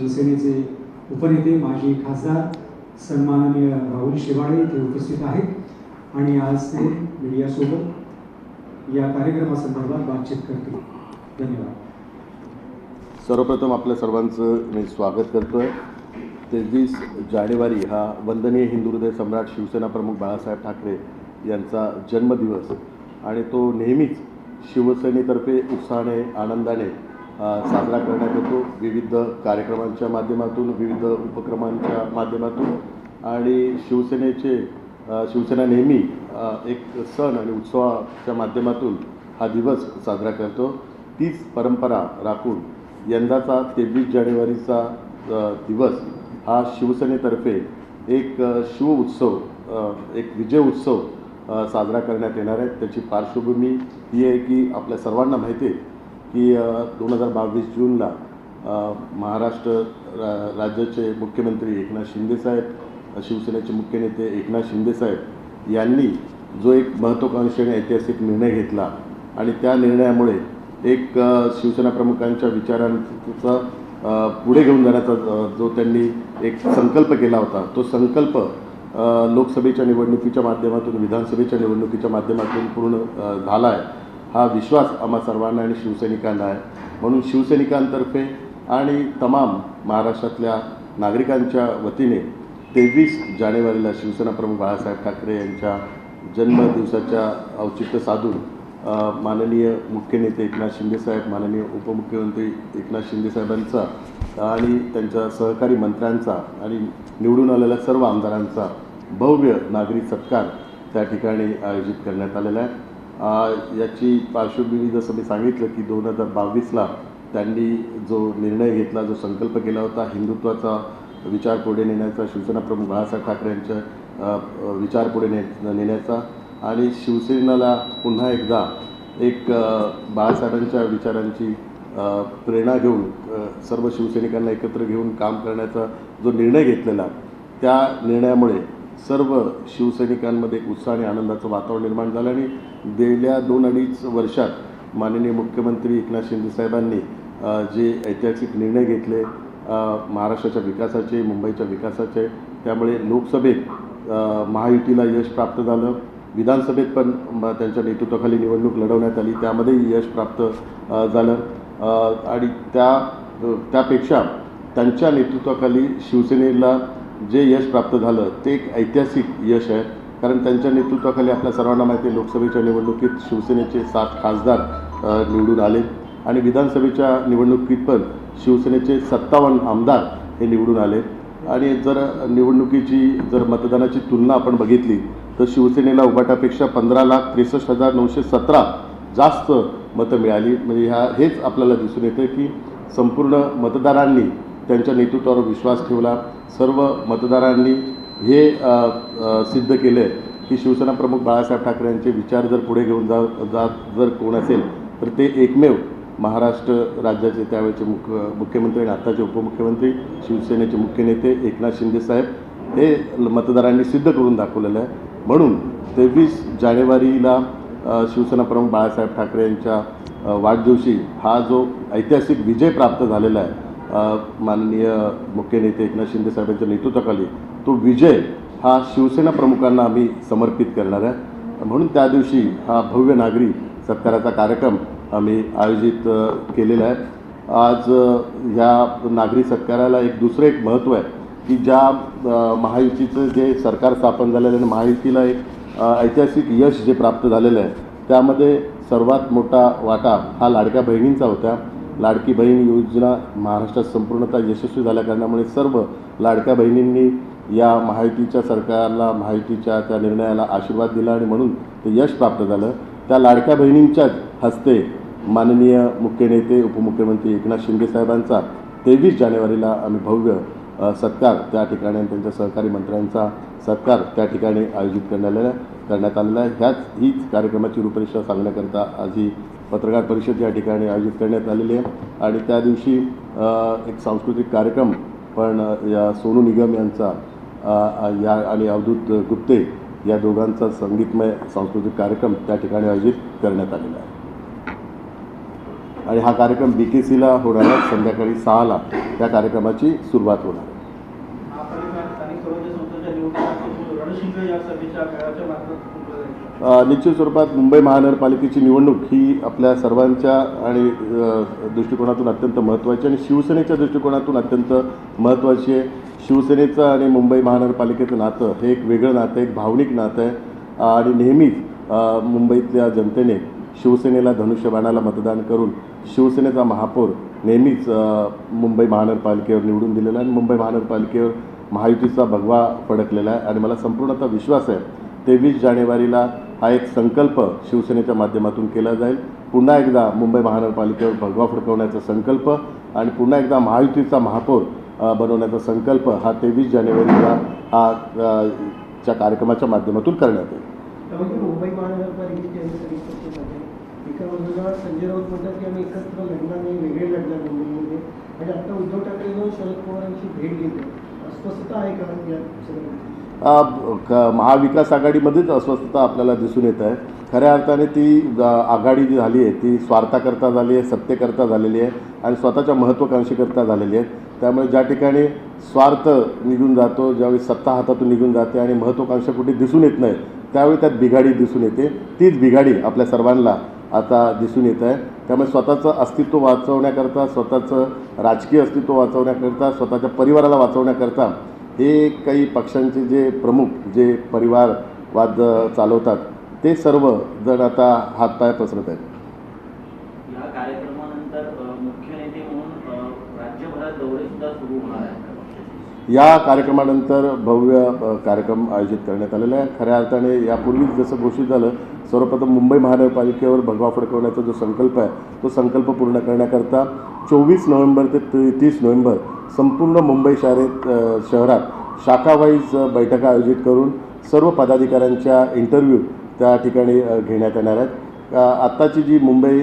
शिवसेनेचे उपनेते माजी खासदार सन्माननीय राहुल शेवाळे ते उपस्थित आहेत. आणि आज ते मीडियासोबत या कार्यक्रमासंदर्भात बातचीत करतील. धन्यवाद. सर्वप्रथम आपल्या सर्वांचं मी स्वागत करतो आहे तेवीस जानेवारी हा वंदनीय हिंदू हृदय सम्राट शिवसेना प्रमुख बाळासाहेब ठाकरे यांचा जन्मदिवस. आणि तो नेहमीच शिवसेनेतर्फे उत्साहाने आनंदाने साजरा करण्यात येतो विविध कार्यक्रमांच्या माध्यमातून विविध उपक्रमांच्या माध्यमातून. आणि शिवसेनेचे शिवसेना नेहमी एक सण आणि उत्सवाच्या माध्यमातून हा दिवस साजरा करतो. तीच परंपरा राखून यंदाचा तेवीस जानेवारीचा दिवस हा शिवसेनेतर्फे एक शिव उत्सव एक विजय उत्सव साजरा करण्यात येणार आहे. त्याची पार्श्वभूमी ही आहे की आपल्या सर्वांना माहिती आहे की दोन हजार बावीस जूनला महाराष्ट्र रा राज्याचे मुख्यमंत्री एकनाथ शिंदेसाहेब शिवसेनेचे मुख्य नेते एकनाथ शिंदेसाहेब यांनी जो एक महत्त्वाकांक्षी आणि ऐतिहासिक निर्णय घेतला आणि त्या निर्णयामुळे एक शिवसेना प्रमुखांच्या विचारांचा पुढे घेऊन जाण्याचा जो त्यांनी एक संकल्प केला होता तो संकल्प लोकसभेच्या निवडणुकीच्या माध्यमातून विधानसभेच्या निवडणुकीच्या माध्यमातून पूर्ण झाला आहे. हा विश्वास आम्हा सर्वांना आणि शिवसैनिकांना आहे. म्हणून शिवसैनिकांतर्फे आणि तमाम महाराष्ट्रातल्या नागरिकांच्या वतीने तेवीस जानेवारीला शिवसेना प्रमुख बाळासाहेब ठाकरे यांच्या जन्मदिवसाच्या औचित्य साधून माननीय मुख्य नेते एकनाथ शिंदेसाहेब माननीय उपमुख्यमंत्री एकनाथ शिंदेसाहेबांचा आणि त्यांच्या सहकारी मंत्र्यांचा आणि निवडून आलेल्या सर्व आमदारांचा भव्य नागरी सत्कार त्या ठिकाणी आयोजित करण्यात आलेला आहे. याची पार्श्वभूमी जसं मी सांगितलं की दोन हजार बावीसला त्यांनी जो निर्णय घेतला जो संकल्प केला होता हिंदुत्वाचा विचार पुढे नेण्याचा शिवसेना प्रमुख बाळासाहेब ठाकरे यांच्या विचार पुढे ने नेण्याचा आणि शिवसेनेला पुन्हा एकदा एक बाळासाहेबांच्या विचारांची प्रेरणा घेऊन सर्व शिवसैनिकांना एकत्र घेऊन काम करण्याचा जो निर्णय घेतलेला त्या निर्णयामुळे सर्व शिवसैनिकांमध्ये एक उत्साह आणि आनंदाचं वातावरण निर्माण झालं आणि गेल्या दोन अडीच वर्षात माननीय मुख्यमंत्री एकनाथ शिंदेसाहेबांनी साहेबांनी जे ऐतिहासिक निर्णय घेतले महाराष्ट्राच्या विकासाचे मुंबईच्या विकासाचे त्यामुळे लोकसभेत महायुतीला यश प्राप्त झालं. विधानसभेत पण त्यांच्या नेतृत्वाखाली निवडणूक लढवण्यात आली. त्यामध्येही यश प्राप्त झालं. आणि त्या त्यापेक्षा त्यांच्या नेतृत्वाखाली शिवसेनेला जे यश प्राप्त झालं ते एक ऐतिहासिक यश आहे. कारण त्यांच्या नेतृत्वाखाली आपल्या सर्वांना माहिती आहे लोकसभेच्या निवडणुकीत शिवसेनेचे सात खासदार निवडून आले. आणि विधानसभेच्या निवडणुकीत पण शिवसेनेचे सत्तावन्न आमदार हे निवडून आले. आणि जर निवडणुकीची जर मतदानाची तुलना आपण बघितली तर शिवसेनेला उभाटापेक्षा पंधरा लाख त्रेसष्ट हजार नऊशे सतरा जास्त मतं मिळाली. म्हणजे ह्या हेच आपल्याला दिसून येतं की संपूर्ण मतदारांनी त्यांच्या नेतृत्वावर विश्वास ठेवला. सर्व मतदारांनी हे सिद्ध केलं आहे की शिवसेना प्रमुख बाळासाहेब ठाकरे यांचे विचार जर पुढे घेऊन जा जात जर कोण असेल तर ते एकमेव महाराष्ट्र राज्याचे त्यावेळेचे मुख मुख्यमंत्री आणि आत्ताचे उपमुख्यमंत्री शिवसेनेचे मुख्य नेते एकनाथ शिंदेसाहेब हे मतदारांनी सिद्ध करून दाखवलेलं आहे. म्हणून तेवीस जानेवारीला शिवसेना प्रमुख बाळासाहेब ठाकरे यांच्या वाढदिवशी हा जो ऐतिहासिक विजय प्राप्त झालेला आहे माननीय मुख्य नेते एकनाथ शिंदेसाहेबांच्या नेतृत्वाखाली तो विजय हा शिवसेना प्रमुखांना आम्ही समर्पित करणार आहे. म्हणून त्या दिवशी हा भव्य नागरी सत्काराचा कार्यक्रम आम्ही आयोजित केलेला आहे. आज ह्या नागरी सत्काराला एक दुसरं एक महत्त्व आहे की ज्या महायुतीचं जे सरकार स्थापन झालेलं आहे आणि महायुतीला एक ऐतिहासिक यश जे प्राप्त झालेलं आहे त्यामध्ये सर्वात मोठा वाटा हा लाडक्या बहिणींचा होता. लाडकी बहीण योजना महाराष्ट्रात संपूर्णतः यशस्वी झाल्या कारणामुळे सर्व लाडक्या बहिणींनी या महायुतीच्या सरकारला महायुतीच्या त्या निर्णयाला आशीर्वाद दिला आणि म्हणून ते यश प्राप्त झालं. त्या लाडक्या बहिणींच्याच हस्ते माननीय मुख्य नेते उपमुख्यमंत्री एकनाथ शिंदे साहेबांचा तेवीस जानेवारीला आम्ही भव्य सत्कार त्या ठिकाणी आणि त्यांच्या सहकारी मंत्र्यांचा सत्कार त्या ठिकाणी आयोजित करण्यात करण्यात आलेला आहे. ह्याच हीच कार्यक्रमाची रूपरेषा सांगण्याकरता आज ही पत्रकार परिषद या ठिकाणी आयोजित करण्यात आलेली आहे. आणि त्या दिवशी एक सांस्कृतिक कार्यक्रम पण या सोनू निगम यांचा या आणि अवधूत गुप्ते या दोघांचा संगीतमय सांस्कृतिक कार्यक्रम त्या ठिकाणी आयोजित करण्यात आलेला आहे. आणि हा कार्यक्रम बी के सीला होणार संध्याकाळी सहाला त्या कार्यक्रमाची सुरुवात होणार या सभेच्या मार्फत निश्चित स्वरूपात मुंबई महानगरपालिकेची निवडणूक ही आपल्या सर्वांच्या आणि दृष्टिकोनातून अत्यंत महत्त्वाची आणि शिवसेनेच्या दृष्टिकोनातून अत्यंत महत्त्वाची आहे. शिवसेनेचं आणि मुंबई महानगरपालिकेचं नातं हे एक वेगळं नातं आहे एक भावनिक नातं आहे. आणि नेहमीच मुंबईतल्या जनतेने शिवसेनेला धनुष्यबाणाला मतदान करून शिवसेनेचा महापौर नेहमीच मुंबई महानगरपालिकेवर निवडून दिलेला आणि मुंबई महानगरपालिकेवर महायुतीचा भगवा फडकलेला आहे. आणि मला संपूर्णतः विश्वास आहे तेवीस जानेवारीला हा एक संकल्प शिवसेनेच्या माध्यमातून केला जाईल. पुन्हा एकदा मुंबई महानगरपालिकेवर भगवा फडकवण्याचा संकल्प आणि पुन्हा एकदा महायुतीचा महापौर बनवण्याचा संकल्प हा तेवीस जानेवारीला हा च्या कार्यक्रमाच्या माध्यमातून करण्यात येईल. मुंबई एका बाजूला संजय राऊत म्हणतात की आम्ही एकत्र लढणार नाही वेगळे लढणार मुंबईमध्ये. आणि आता उद्धव ठाकरे जाऊन शरद पवारांची भेट घेते अस्वस्थता आहे का क- महाविकास आघाडीमध्येच अस्वस्थता आपल्याला दिसून येत आहे. खऱ्या अर्थाने ती आघाडी जी झाली आहे ती स्वार्थाकरता झाली आहे सत्तेकरता झालेली आहे आणि स्वतःच्या महत्त्वाकांक्षेकरता झालेली आहे. त्यामुळे ज्या ठिकाणी स्वार्थ निघून जातो ज्यावेळी सत्ता हातातून निघून जाते आणि महत्त्वाकांक्षा कुठे दिसून येत नाही त्यावेळी त्यात बिघाडी दिसून येते. तीच बिघाडी आपल्या सर्वांना आता दिसून येत आहे. त्यामुळे स्वतःचं अस्तित्व वाचवण्याकरता स्वतःचं राजकीय अस्तित्व वाचवण्याकरता स्वतःच्या परिवाराला वाचवण्याकरता हे काही पक्षांचे जे प्रमुख जे परिवारवाद चालवतात ते सर्व जण आता हातपाय पसरत आहेत या कार्यक्रमानंतर अ, मुख्य नेते म्हणून अ, राज्यभरात दौरे सुद्धा सुरू होणार आहेत का पक्षाचे? या कार्यक्रमानंतर भव्य कार्यक्रम आयोजित करण्यात आलेला आहे. खऱ्या अर्थाने यापूर्वीच जसं घोषित झालं सर्वप्रथम मुंबई महानगरपालिकेवर भगवा फडकवण्याचा जो संकल्प आहे तो संकल्प पूर्ण करण्याकरता चोवीस नोव्हेंबर ते तीस नोव्हेंबर संपूर्ण मुंबई शहरात शहरात शाखावाईज बैठका आयोजित करून सर्व पदाधिकाऱ्यांच्या इंटरव्ह्यू त्या ठिकाणी घेण्यात येणार आहेत. आत्ताची जी मुंबई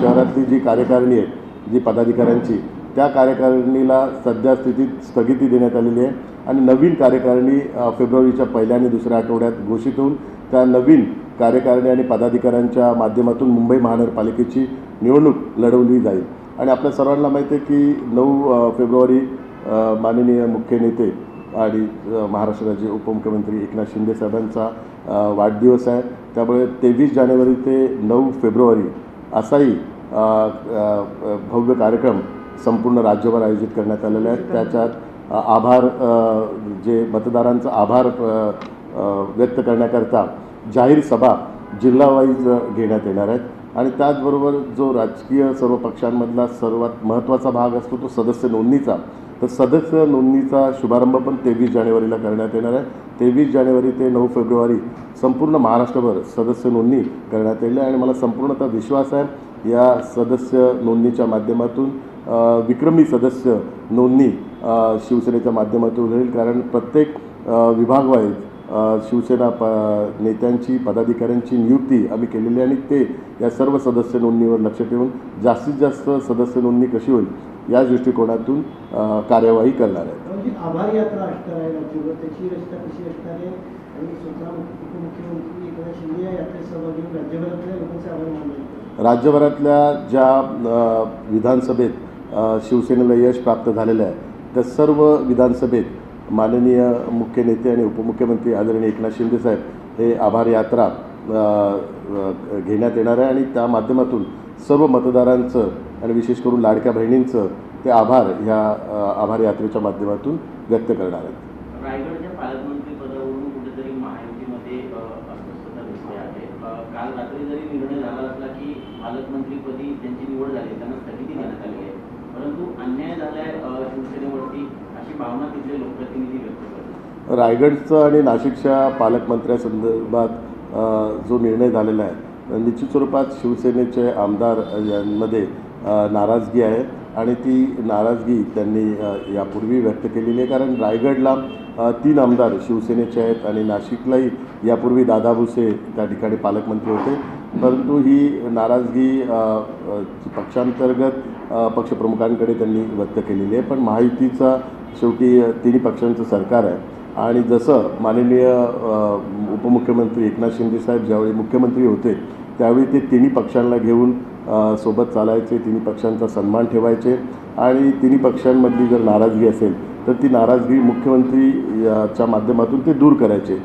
शहरातली जी कार्यकारिणी आहे जी पदाधिकाऱ्यांची त्या कार्यकारिणीला सध्या स्थितीत स्थगिती देण्यात आलेली आहे. आणि नवीन कार्यकारिणी फेब्रुवारीच्या पहिल्या आणि दुसऱ्या आठवड्यात घोषित होऊन त्या नवीन कार्यकारिणी आणि पदाधिकाऱ्यांच्या माध्यमातून मुंबई महानगरपालिकेची निवडणूक लढवली जाईल. आणि आपल्या सर्वांना माहिती आहे की नऊ फेब्रुवारी माननीय मुख्य नेते आणि महाराष्ट्राचे उपमुख्यमंत्री एकनाथ शिंदे साहेबांचा वाढदिवस आहे. त्यामुळे तेवीस जानेवारी ते नऊ फेब्रुवारी असाही भव्य कार्यक्रम संपूर्ण राज्यभर आयोजित करण्यात आलेला आहे त्याच्यात आभार जे मतदारांचा आभार व्यक्त करण्याकरता जाहीर सभा जिल्हावाईज घेण्यात येणार आहेत. आणि त्याचबरोबर जो राजकीय सर्व पक्षांमधला सर्वात महत्त्वाचा भाग असतो तो सदस्य नोंदणीचा. तर सदस्य नोंदणीचा शुभारंभ पण तेवीस जानेवारीला करण्यात येणार आहे. तेवीस जानेवारी ते नऊ फेब्रुवारी संपूर्ण महाराष्ट्रभर सदस्य नोंदणी करण्यात येईल. आणि मला संपूर्णतः विश्वास आहे या सदस्य नोंदणीच्या माध्यमातून विक्रमी सदस्य नोंदणी शिवसेनेच्या माध्यमातून होईल. कारण प्रत्येक विभागवाईज शिवसेना प नेत्यांची पदाधिकाऱ्यांची नियुक्ती आम्ही केलेली आहे आणि ते या सर्व सदस्य नोंदणीवर लक्ष ठेवून जास्तीत जास्त सदस्य नोंदणी कशी होईल या दृष्टिकोनातून कार्यवाही करणार आहे यात्रा राज्यभरातल्या ज्या विधानसभेत शिवसेनेला यश प्राप्त झालेलं आहे त्या सर्व विधानसभेत माननीय मुख्य नेते आणि उपमुख्यमंत्री आदरणीय एकनाथ शिंदेसाहेब हे आभार यात्रा घेण्यात येणार आहे आणि त्या माध्यमातून सर्व मतदारांचं आणि विशेष करून लाडक्या बहिणींचं ते आभार ह्या आभार यात्रेच्या माध्यमातून व्यक्त करणार आहेत रायगडच्या पालकमंत्री पदावरून कुठेतरी महायुतीमध्ये अ, अस्वस्थता दिसते आहे अ, काल रात्री जरी निर्णय झाला असला की पालकमंत्रीपदी त्यांची निवड झाली त्यांना स्थगिती देण्यात आली आहे. परंतु अन्याय झालाय शिवसेनेवरती अशी भावना तिथले लोकप्रतिनिधी व्यक्त करतात. रायगडचं आणि नाशिकच्या पालकमंत्र्यासंदर्भात जो निर्णय झालेला आहे निश्चित स्वरूपात शिवसेनेचे आमदार यांमध्ये नाराजगी आहे. आणि ती नाराजगी त्यांनी यापूर्वी व्यक्त केलेली आहे. कारण रायगडला तीन आमदार शिवसेनेचे आहेत आणि नाशिकलाही यापूर्वी दादा भुसे त्या ठिकाणी पालकमंत्री होते. परंतु ही नाराजगी पक्षांतर्गत पक्षप्रमुखांकडे त्यांनी व्यक्त केलेली आहे. पण महायुतीचा शेवटी तिन्ही पक्षांचं सरकार आहे. आणि जसं माननीय उपमुख्यमंत्री एकनाथ शिंदे साहेब ज्यावेळी मुख्यमंत्री होते त्यावेळी ते तिन्ही पक्षांना घेऊन सोबत चालायचे तिन्ही पक्षांचा सन्मान ठेवायचे. आणि तिन्ही पक्षांमधली जर नाराजगी असेल तर ती नाराजगी मुख्यमंत्री याच्या माध्यमातून ते दूर करायचे.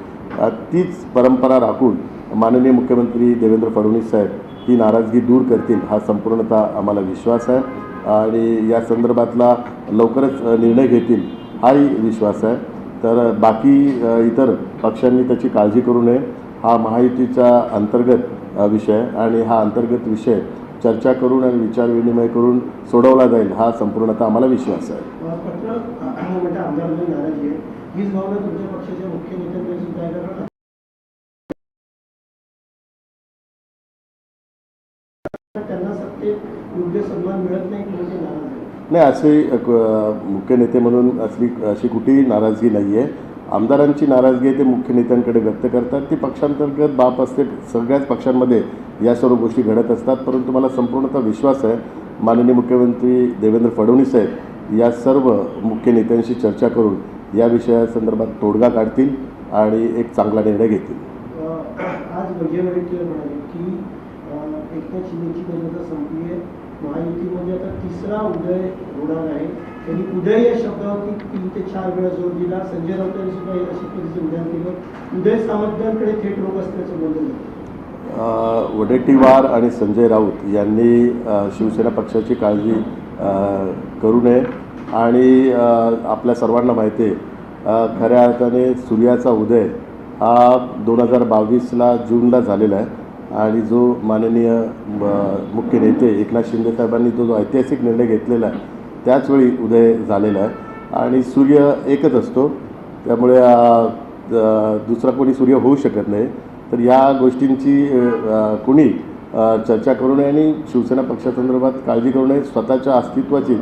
तीच परंपरा राखून माननीय मुख्यमंत्री देवेंद्र फडणवीस साहेब ही नाराजगी दूर करतील हा संपूर्णतः आम्हाला विश्वास आहे. आणि या संदर्भातला लवकरच निर्णय घेतील हाही विश्वास आहे. तर बाकी इतर पक्षांनी त्याची काळजी करू नये. हा महायुतीचा अंतर्गत विषय आणि हा अंतर्गत विषय चर्चा करून आणि विचारविनिमय करून सोडवला जाईल हा संपूर्णतः आम्हाला विश्वास आहे. पत्र म्हणजे म्हणून नाराजी आहे. हीच भावना तुमच्या पक्षाच्या मुख्य नेत्यांकडे सुद्धा आहे कारण त्यांना सत्तेत योग्य सन्मान मिळत नाही म्हणून नाराज आहे नाही असे मुख्य नेते म्हणून असली अशी कुठेही नाराजगी नाही आहे आमदारांची नाराजगी आहे ते मुख्य नेत्यांकडे व्यक्त करतात. ती पक्षांतर्गत बाप असते सगळ्याच पक्षांमध्ये या सर्व गोष्टी घडत असतात. परंतु मला संपूर्णतः विश्वास आहे माननीय मुख्यमंत्री देवेंद्र फडणवीस साहेब या सर्व मुख्य नेत्यांशी चर्चा करून या विषयासंदर्भात तोडगा काढतील आणि एक चांगला निर्णय घेतील. आज विजय वडेट्टीवार म्हणाले की एकनाथ शिंदेची संपली आहे. महायुतीमध्ये आता तिसरा उदय होणार आहे. त्यांनी उदय या शब्दावरती तीन ते चार वेळा जोर दिला. संजय सुद्धा अशा पद्धतीचं विधान केलं. उदय सामंतांकडे थेट रोग असल्याचं बोललं जातं वडेट्टीवार आणि संजय राऊत यांनी शिवसेना पक्षाची काळजी करू नये. आणि आपल्या सर्वांना माहिती आहे खऱ्या अर्थाने सूर्याचा उदय हा दोन हजार बावीसला जूनला झालेला आहे. आणि जो माननीय मुख्य नेते एकनाथ शिंदे साहेबांनी तो जो ऐतिहासिक निर्णय घेतलेला आहे त्याचवेळी उदय झालेला आहे. आणि सूर्य एकच असतो. त्यामुळे दुसरा कोणी सूर्य होऊ शकत नाही. तर या गोष्टींची कुणी कोणी चर्चा करू नये आणि शिवसेना पक्षासंदर्भात काळजी करू नये. स्वतःच्या अस्तित्वाची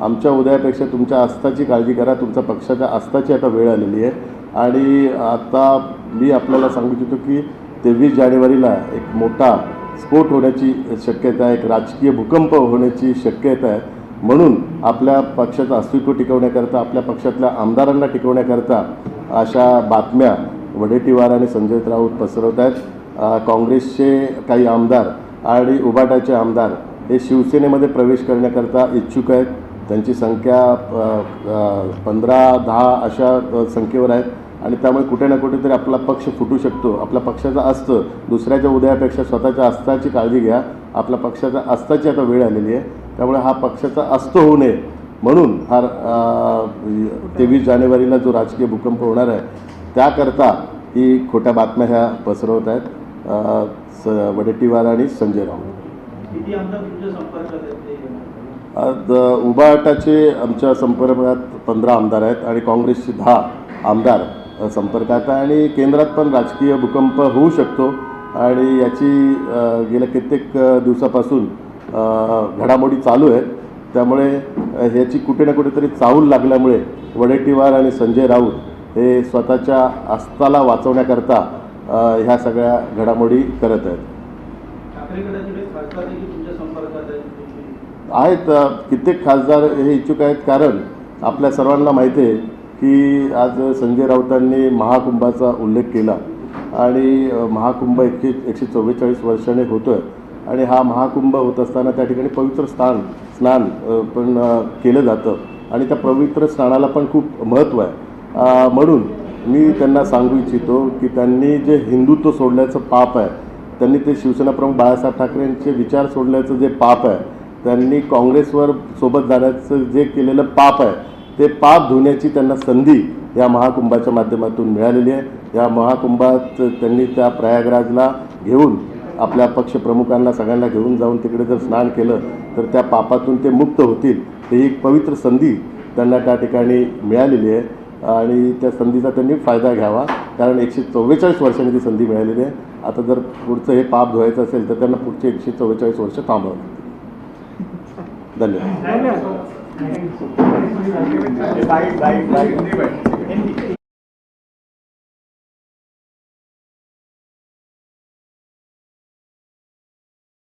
आमच्या उदयापेक्षा तुमच्या आस्थाची काळजी करा. तुमच्या पक्षाच्या आस्थाची आता वेळ आलेली आहे. आणि आता मी आपल्याला सांगू इच्छितो की तेवीस जानेवारीला एक मोठा स्फोट होण्याची शक्यता आहे. एक राजकीय भूकंप होण्याची शक्यता आहे. म्हणून आपल्या पक्षाचं अस्तित्व टिकवण्याकरता आपल्या पक्षातल्या आमदारांना टिकवण्याकरता अशा बातम्या वडेट्टीवार आणि संजय राऊत पसरवत आहेत. काँग्रेसचे काही आमदार आणि उबाटाचे आमदार हे शिवसेनेमध्ये प्रवेश करण्याकरता इच्छुक आहेत. त्यांची संख्या पंधरा दहा अशा संख्येवर आहेत. आणि त्यामुळे कुठे ना कुठेतरी आपला पक्ष फुटू शकतो. आपल्या पक्षाचं असतं. दुसऱ्याच्या उदयापेक्षा स्वतःच्या अस्ताची काळजी घ्या. आपल्या पक्षाच्या अस्ताची आता वेळ आलेली आहे. त्यामुळे हा पक्षाचा अस्त होऊ नये. म्हणून हा तेवीस जानेवारीला जो राजकीय भूकंप होणार आहे त्याकरता ही खोट्या बातम्या ह्या पसरवत आहेत. स वडेट्टीवार आणि संजय राऊत. आज उबाटाचे आमच्या संपर्कात पंधरा आमदार आहेत आणि काँग्रेसचे दहा आमदार संपर्कात आहे. आणि केंद्रात पण राजकीय भूकंप होऊ शकतो आणि याची गेल्या कित्येक दिवसापासून घडामोडी चालू आहेत. त्यामुळे ह्याची कुठे ना कुठेतरी चाहूल लागल्यामुळे वडेट्टीवार आणि संजय राऊत हे स्वतःच्या अस्ताला वाचवण्याकरता ह्या सगळ्या घडामोडी करत आहेत. आहेत कित्येक खासदार हे इच्छुक आहेत. कारण आपल्या सर्वांना माहिती आहे की आज संजय राऊतांनी महाकुंभाचा उल्लेख केला. आणि महाकुंभ एकशे एकशे चव्वेचाळीस वर्षाने होतो आहे आणि हा महाकुंभ होत असताना त्या ठिकाणी पवित्र स्नान स्नान पण केलं जातं. आणि त्या पवित्र स्नानाला पण खूप महत्त्व आहे. म्हणून मी त्यांना सांगू इच्छितो की त्यांनी जे हिंदुत्व सोडल्याचं पाप आहे त्यांनी ते शिवसेना प्रमुख बाळासाहेब ठाकरे यांचे विचार सोडल्याचं जे पाप आहे त्यांनी काँग्रेसवर सोबत जाण्याचं जे केलेलं पाप आहे ते पाप धुण्याची त्यांना संधी या महाकुंभाच्या माध्यमातून मिळालेली आहे. या महाकुंभात त्यांनी त्या प्रयागराजला घेऊन आपल्या पक्षप्रमुखांना सगळ्यांना घेऊन जाऊन तिकडे जर स्नान केलं तर त्या पापातून ते मुक्त होतील ही एक पवित्र संधी त्यांना त्या ठिकाणी मिळालेली आहे. आणि त्या संधीचा त्यांनी फायदा घ्यावा. कारण एकशे चव्वेचाळीस वर्षांनी ती संधी मिळालेली आहे. आता जर पुढचं हे पाप धुवायचं असेल तर त्यांना पुढचे एकशे चव्वेचाळीस वर्ष थांबावं लागतील. धन्यवाद.